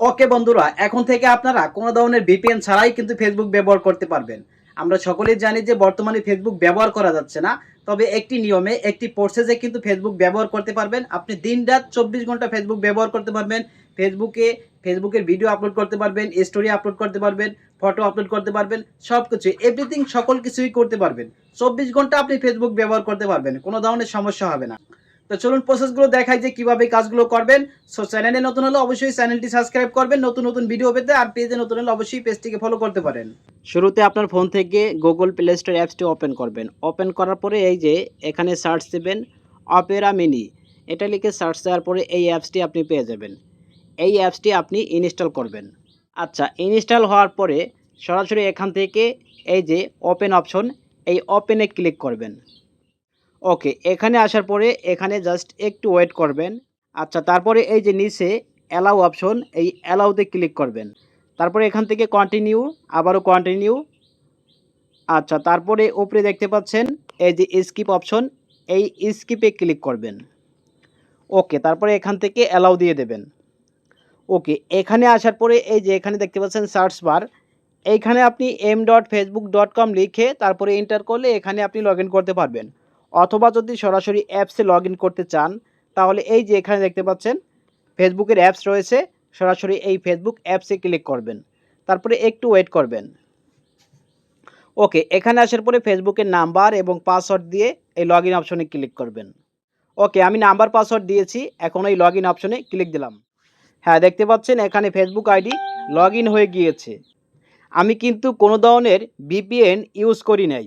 ওকে বন্ধুরা, এখন থেকে আপনারা কোনো ধরনের ভিপিএন ছাড়াই কিন্তু ফেসবুক ব্যবহার করতে পারবেন। আমরা সকলেই জানি যে বর্তমানে ফেসবুক ব্যবহার করা যাচ্ছে না, তবে একটি নিয়মে, একটি প্রসেসে কিন্তু ফেসবুক ব্যবহার করতে পারবেন। আপনি দিন রাত চব্বিশ ঘণ্টা ফেসবুক ব্যবহার করতে পারবেন। ফেসবুকে ফেসবুকের ভিডিও আপলোড করতে পারবেন স্টোরি আপলোড করতে পারবেন ফটো আপলোড করতে পারবেন সব কিছু এভরিথিং সকল কিছুই করতে পারবেন। চব্বিশ ঘণ্টা আপনি ফেসবুক ব্যবহার করতে পারবেন, কোনো ধরনের সমস্যা হবে না। তো চলুন প্রসেসগুলো দেখাই যে কীভাবে কাজগুলো করবেন। সো চ্যানেলে নতুন হলে অবশ্যই চ্যানেলটি সাবস্ক্রাইব করবেন। নতুন নতুন ভিডিও পেতে আর পেজে নতুন হলে অবশ্যই পেজটিকে ফলো করতে পারেন। শুরুতে আপনার ফোন থেকে গুগল প্লে স্টোর অ্যাপসটি ওপেন করবেন। ওপেন করার পরে এই যে এখানে সার্চ দেবেন অপেরা মিনি এটা লিখে সার্চ দেওয়ার পরে এই অ্যাপসটি আপনি পেয়ে যাবেন। এই অ্যাপসটি আপনি ইনস্টল করবেন। আচ্ছা ইনস্টল হওয়ার পরে সরাসরি এখান থেকে এই যে ওপেন অপশন এই ওপেনে ক্লিক করবেন। ওকে এখানে আসার পরে এখানে জাস্ট একটু ওয়েট করবেন। আচ্ছা তারপরে এই যে নিচে অ্যালাউ অপশন এই অ্যালাউতে ক্লিক করবেন। তারপরে এখান থেকে কন্টিনিউ আবারও কন্টিনিউ আচ্ছা তারপরে উপরে দেখতে পাচ্ছেন এই যে স্কিপ অপশন এই স্কিপে ক্লিক করবেন। ওকে তারপরে এখান থেকে অ্যালাউ দিয়ে দেবেন। ওকে এখানে আসার পরে এই যে এখানে দেখতে পাচ্ছেন সার্চ বার এইখানে আপনি m dot Facebook dot com লিখে তারপরে এন্টার করলে এখানে আপনি লগ করতে পারবেন। অথবা যদি সরাসরি অ্যাপসে লগ করতে চান, তাহলে এই যে এখানে দেখতে পাচ্ছেন, ফেসবুকের অ্যাপস রয়েছে, সরাসরি এই ফেসবুক অ্যাপসে ক্লিক করবেন। তারপরে একটু ওয়েট করবেন। ওকে, এখানে আসার পরে ফেসবুকের নাম্বার এবং পাসওয়ার্ড দিয়ে এই লগ অপশনে ক্লিক করবেন। ওকে, আমি নাম্বার, পাসওয়ার্ড দিয়েছি, এখন এই লগ অপশনে ক্লিক দিলাম। হ্যাঁ দেখতে পাচ্ছেন, এখানে ফেসবুক আইডি লগ হয়ে গিয়েছে। আমি কিন্তু কোনো ধরনের বিপিএন ইউজ করি নাই।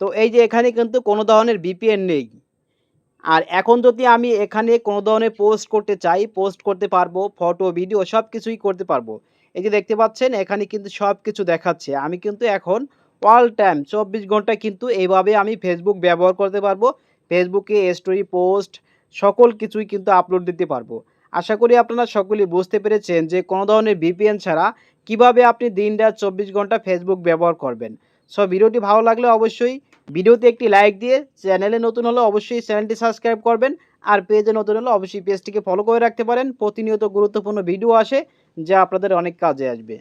তো এই যে এখানে কিন্তু কোনো ধরনের বিপিএন নেই। আর এখন যদি আমি এখানে কোনো ধরনের পোস্ট করতে চাই পোস্ট করতে পারব ফটো ভিডিও সব কিছুই করতে পারব। এই যে দেখতে পাচ্ছেন, এখানে কিন্তু সব কিছু দেখাচ্ছে। আমি কিন্তু এখন অল টাইম চব্বিশ ঘণ্টা কিন্তু এইভাবে আমি ফেসবুক ব্যবহার করতে পারব। ফেসবুকে স্টোরি পোস্ট সকল কিছুই কিন্তু আপলোড দিতে পারব। আশা করি আপনারা সকলেই বুঝতে পেরেছেন যে কোনো ধরনের ভিপিএন ছাড়া কীভাবে আপনি দিন রাত চব্বিশ ঘণ্টা ফেসবুক ব্যবহার করবেন। সো ভিডিওটি ভালো লাগলে অবশ্যই ভিডিওতে একটি লাইক দিয়ে চ্যানেলে নতুন হলে অবশ্যই চ্যানেলটি সাবস্ক্রাইব করবেন। আর পেজে নতুন হলে অবশ্যই পেজটিকে ফলো করে রাখতে পারেন। প্রতিনিয়ত গুরুত্বপূর্ণ ভিডিও আসে, যা আপনাদের অনেক কাজে আসবে।